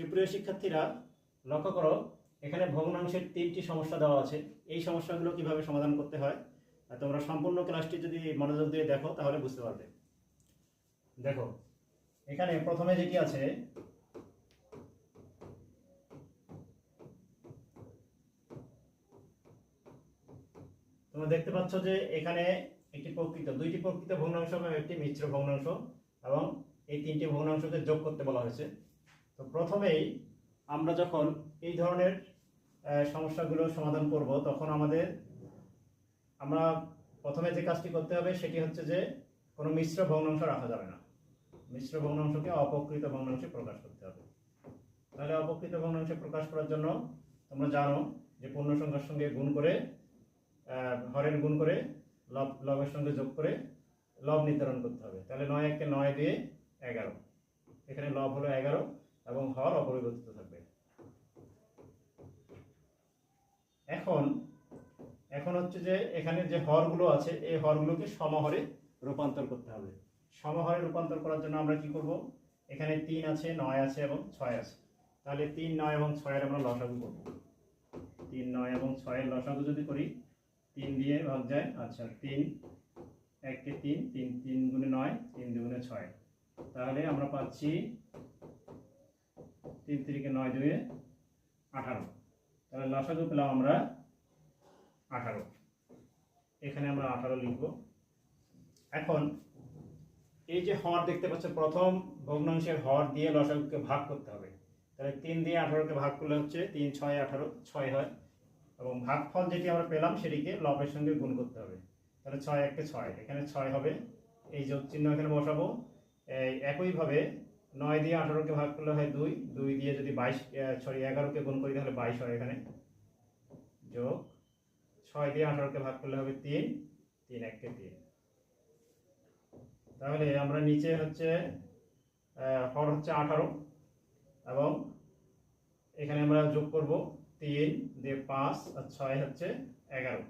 সুপ্রিয় শিক্ষার্থীরা, লক্ষ্য করো, এখানে ভগ্নাংশের তিনটি সমস্যা দেওয়া আছে। এই সমস্যাগুলো কীভাবে সমাধান করতে হয়? তোমরা সম্পূর্ণ ক্লাসটি যদি মনোযোগ দিয়ে দেখো, তাহলে বুঝতে পারবে। দেখো, এখানে প্রথমে যেটি আছে, তোমরা দেখতে পাচ্ছ যে এখানে একটি প্রকৃত, দুইটি প্রকৃত ভগ্নাংশ এবং একটি মিশ্র ভগ্নাংশ এবং এই তিনটি ভগ্নাংশকে যোগ করতে বলা হয়েছে। তো প্রথমেই আমরা যখন এই ধরনের সমস্যাগুলো সমাধান করব, তখন আমাদের, আমরা প্রথমে যে কাজটি করতে হবে সেটি হচ্ছে যে কোনো মিশ্র ভগ্নাংশ রাখা যাবে না। মিশ্র ভগ্নাংশকে অপকৃত ভগ্নাংশে প্রকাশ করতে হবে। তাহলে অপকৃত ভগ্নাংশে প্রকাশ করার জন্য তোমরা জানো যে পূর্ণ সংখ্যার সঙ্গে গুণ করে হরের গুণ করে, লব, লবের সঙ্গে যোগ করে লব নির্ধারণ করতে হবে। তাহলে নয় একে নয় দিয়ে এগারো। এখানে লব হলো এগারো এবং হর অপরিবর্তিত থাকবে। এখন এখন হচ্ছে যে এখানে যে হরগুলো আছে, এই হরগুলোকে সমহরে রূপান্তর করতে হবে। সমহরে রূপান্তর করার জন্য আমরা কি করব? এখানে তিন আছে, নয় আছে এবং ছয় আছে। তাহলে তিন, নয় এবং ছয়ের আমরা লসাগু করব। তিন, নয় এবং ছয়ের লসাগু যদি করি, তিন দিয়ে ভাগ যায় আচ্ছা তিন, এককে তিন তিন তিন গুণে নয়, তিন দুগুণে ছয়। তাহলে আমরা পাচ্ছি তিন তিরিকে নয় দুয়ে আঠারো। তাহলে লসাগু পেলাম আমরা আঠারো। এখানে আমরা আঠারো লিখব। এখন এই যে হর দেখতে পাচ্ছ প্রথম ভগ্নাংশের হর দিয়ে লসাগুকে ভাগ করতে হবে। তাহলে তিন দিয়ে আঠারোকে ভাগ করলে হচ্ছে তিন, ছয়, আঠারো, ছয় হয়। এবং ভাগফল যেটি আমরা পেলাম সেটিকে লবের সঙ্গে গুণ করতে হবে। তাহলে ছয় একে ছয়। এখানে ছয় হবে। এই যোগ চিহ্ন এখানে বসাবো। একইভাবে নয় দিয়ে আঠারোকে ভাগ করলে হয় দুই দুই দিয়ে যদি বাইশ সরি এগারোকে গুণ করি তাহলে বাইশ হয় এখানে। যোগ ছয় দিয়ে আঠারোকে ভাগ করলে হবে তিন তিন এককে তিন। তাহলে আমরা নিচে হচ্ছে হর হচ্ছে আঠারো, এবং এখানে আমরা যোগ করব তিন দিয়ে পাঁচ আর ছয় হচ্ছে এগারো।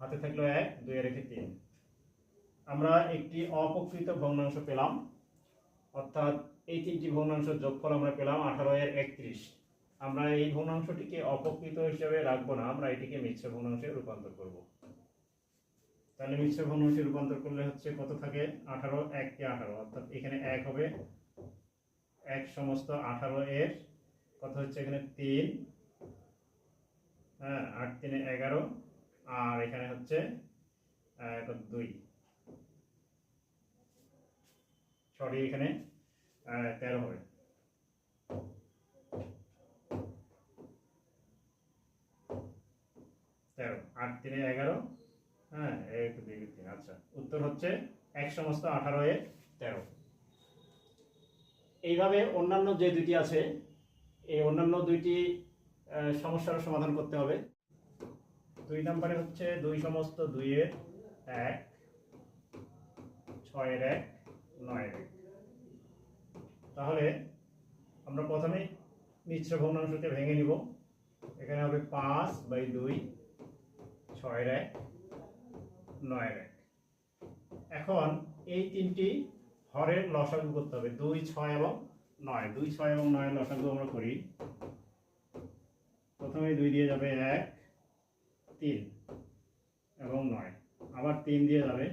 হাতে থাকল এক দুই রেখে তিন। আমরা একটি অপকৃত ভগ্নাংশ পেলাম। অর্থাৎ এই তিনটি ভগ্নাংশ যোগফল আমরা পেলাম আঠারো এর একত্রিশ। আমরা এই ভগ্নাংশটিকে অপকৃত হিসেবে রাখব না, আমরা এটিকে মিশ্র ভগ্নাংশে রূপান্তর করব। তাহলে মিশ্র ভগ্নাংশে রূপান্তর করলে হচ্ছে কত থাকে? আঠারো এককে আঠারো। অর্থাৎ এখানে এক হবে। এক সমস্ত আঠারো এর কত হচ্ছে এখানে? তিন। হ্যাঁ আট তিনে এগারো। আর এখানে হচ্ছে দুই। সরি, এখানে তেরো হবে। তেরো, আট তিনে এগারো হ্যাঁ এক দুই তিন আচ্ছা। উত্তর হচ্ছে এক সমস্ত আঠারো এ তেরো। এইভাবে অন্যান্য যে দুইটি আছে, এই অন্যান্য দুইটি সমস্যার সমাধান করতে হবে। দুই নম্বরে হচ্ছে দুই সমস্ত দুইয়ের এক, ছয়ের এক এক তাহলে আমরা প্রথমে মিশ্র ভগ্নাংশকে ভেঙে নিব। এখানে হবে পাঁচ বাই দুই ছয়ের এক নয় এক এখন এই তিনটি হরের লসাগু করতে হবে। দুই, ছয় এবং নয়। দুই, ছয় এবং নয়ের লসাগু আমরা করি। প্রথমে দুই দিয়ে যাবে এক, তিন এবং নয়। আবার তিন দিয়ে যাবে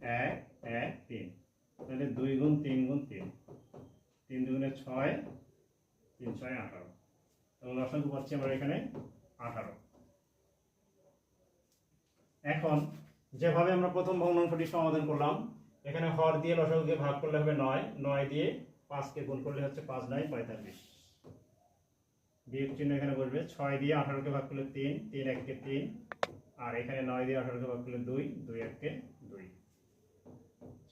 এক এক, তিন। তাহলে দুই গুণ তিন গুণ তিন। তিন দুগুণে ছয়, তিন ছয় আঠারো। এবং লসাগু পাচ্ছি আমরা এখানে আঠারো। এখন যেভাবে আমরা প্রথম ভগ্নাংশটি সমাধান করলাম, এখানে হর দিয়ে লসাগুকে ভাগ করলে হবে নয় নয় দিয়ে পাঁচকে গুণ করলে হচ্ছে পাঁচ নয়, পঁয়তাল্লিশ। বিয়োগ চিহ্ন এখানে বসবে, ছয় দিয়ে আঠারোকে ভাগ করলে তিন তিন এককে তিন, আর এখানে নয় দিয়ে আঠারোকে ভাগ করলে দুই দুই এককে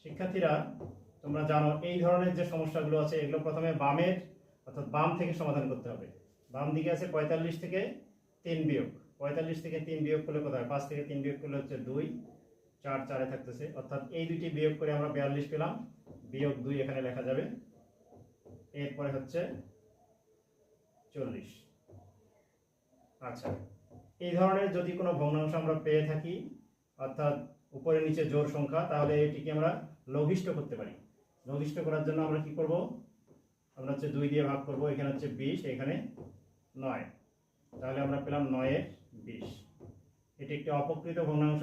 শিক্ষার্থীরা, তোমরা জানো এই ধরনের যে সমস্যাগুলো আছে, এগুলো প্রথমে বামের, অর্থাৎ বাম থেকে সমাধান করতে হবে। বাম দিকে আছে পঁয়তাল্লিশ থেকে তিন বিয়োগ। পঁয়তাল্লিশ থেকে তিন বিয়োগ করলে কোথায়? পাঁচ থেকে তিন বিয়োগ করলে হচ্ছে দুই, চার, চারে থাকতেছে। অর্থাৎ এই দুইটি বিয়োগ করে আমরা বিয়াল্লিশ পেলাম। বিয়োগ দুই এখানে লেখা যাবে। এরপরে হচ্ছে চল্লিশ। আচ্ছা এই ধরনের যদি কোনো ভগ্নাংশ আমরা পেয়ে থাকি, অর্থাৎ উপরে নিচে জোর সংখ্যা, তাহলে এটিকে আমরা লঘিষ্ঠ করতে পারি। লঘিষ্ঠ করার জন্য আমরা কি করব? আমরা হচ্ছে দুই দিয়ে ভাগ করব, এখানে হচ্ছে বিশ, এখানে নয়। তাহলে আমরা পেলাম নয়ের বিশ। এটি একটি অপকৃত ভগ্নাংশ।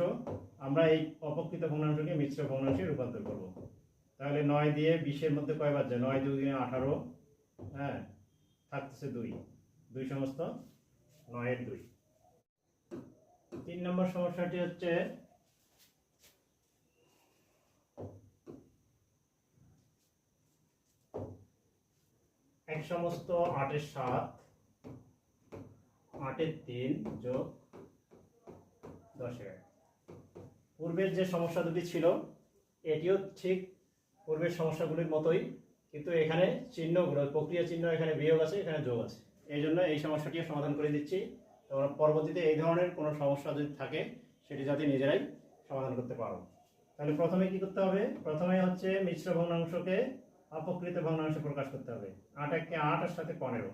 আমরা এই অপকৃত ভগ্নাংশকে মিশ্র ভগ্নাংশে রূপান্তর করব। তাহলে নয় দিয়ে বিশের মধ্যে কয়বার যায় নয় দুই দিনে আঠারো। হ্যাঁ থাকতেছে দুই। দুই সমস্ত নয়ের দুই। তিন নম্বর সমস্যাটি হচ্ছে এক সমস্ত আটের সাত, আটের তিন যোগ দশের পূর্বের যে সমস্যা দুটি ছিল, এটিও ঠিক পূর্বের সমস্যাগুলির মতোই, কিন্তু এখানে চিহ্নগুলো প্রক্রিয়া চিহ্ন এখানে বিয়োগ আছে, এখানে যোগ আছে। এই জন্য এই সমস্যাটিও সমাধান করে দিচ্ছি। তোমরা পরবর্তীতে এই ধরনের কোনো সমস্যা যদি থাকে, সেটি যাতে নিজেরাই সমাধান করতে পারো। তাহলে প্রথমে কি করতে হবে? প্রথমে হচ্ছে মিশ্র ভগ্নাংশকে অপকৃত ভগ্নাংশে প্রকাশ করতে হবে। আট একে আট আর সাথে পনেরো।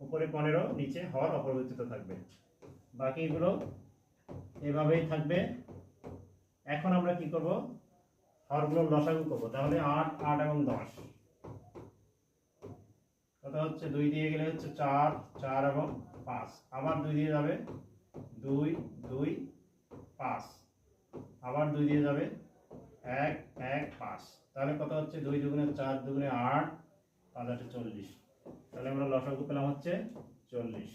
উপরে পনেরো, নিচে হর, অপরিবর্তিত থাকবে। বাকিগুলো এভাবেই থাকবে। এখন আমরা কি করব? হরগুলো লসাগু করব। তাহলে আট আট এবং দশ। কত হচ্ছে? দুই দিয়ে গেলে হচ্ছে চার চার এবং পাঁচ। আবার দুই দিয়ে যাবে। দুই দুই, পাঁচ। আবার দুই দিয়ে যাবে। এক এক, পাঁচ। তাহলে কত হচ্ছে? দুই দুগুণে চার দুগুণে আট পাঁচ আটে চল্লিশ। তাহলে আমরা লসাগু পেলাম হচ্ছে চল্লিশ।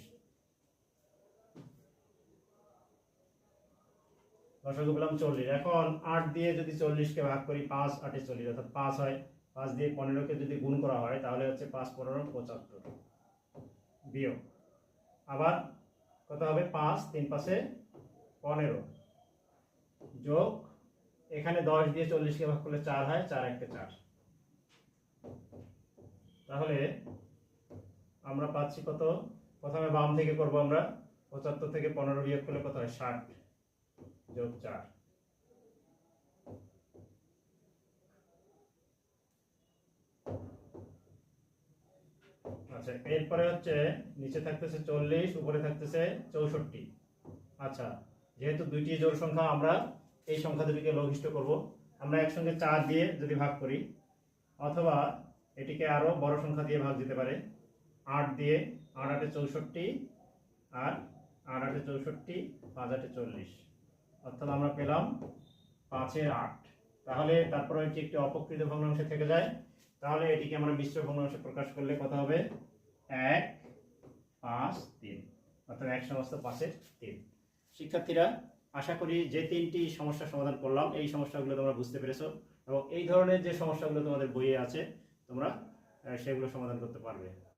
লসাগু পেলাম চল্লিশ। এখন আট দিয়ে যদি চল্লিশকে ভাগ করি, পাঁচ আটে চল্লিশ, অর্থাৎ পাঁচ হয়, পাঁচ দিয়ে পনেরোকে যদি গুণ করা হয়, তাহলে হচ্ছে পাঁচ পনেরো পঁচাত্তর। বিয়োগ। আবার কত হবে? পাঁচ, তিন পাশে পনেরো। যোগ এখানে দশ দিয়ে চল্লিশকে ভাগ করলে চার হয়, চার একটা চার। তাহলে আমরা পাচ্ছি কত? প্রথমে বাম থেকে করব আমরা, পঁচাত্তর থেকে পনেরো বিয়োগ করলে কত হয়? ষাট যোগ চার। আচ্ছা এরপরে হচ্ছে নিচে থাকতেছে চল্লিশ, উপরে থাকতেছে চৌষট্টি। আচ্ছা যেহেতু দুইটি জোর সংখ্যা আমরা এই সংখ্যা দুটিকে লঘিষ্ঠ করব। আমরা একসঙ্গে চার দিয়ে যদি ভাগ করি, অথবা এটিকে আরও বড় সংখ্যা দিয়ে ভাগ দিতে পারে। আট দিয়ে আট আটে চৌষট্টি আর আট আটে চৌষট্টি, পাঁচ আটে চল্লিশ। অর্থাৎ আমরা পেলাম পাঁচের আট। তাহলে তারপর এটি একটি অপকৃত ভগ্নাংশে থেকে যায়। তাহলে এটিকে আমরা মিশ্র ভগ্নাংশে প্রকাশ করলে কত হবে? এক, পাঁচ, তিন। অর্থাৎ এক সমস্ত পাঁচের তিন। শিক্ষার্থীরা আশা করি যে তিনটি সমস্যার সমাধান করলাম। এই সমস্যাগুলো তোমরা বুঝতে পেরেছ এবং এই ধরনের যে সমস্যাগুলো তোমাদের বইয়ে আছে, তোমরা সেগুলো সমাধান করতে পারবে।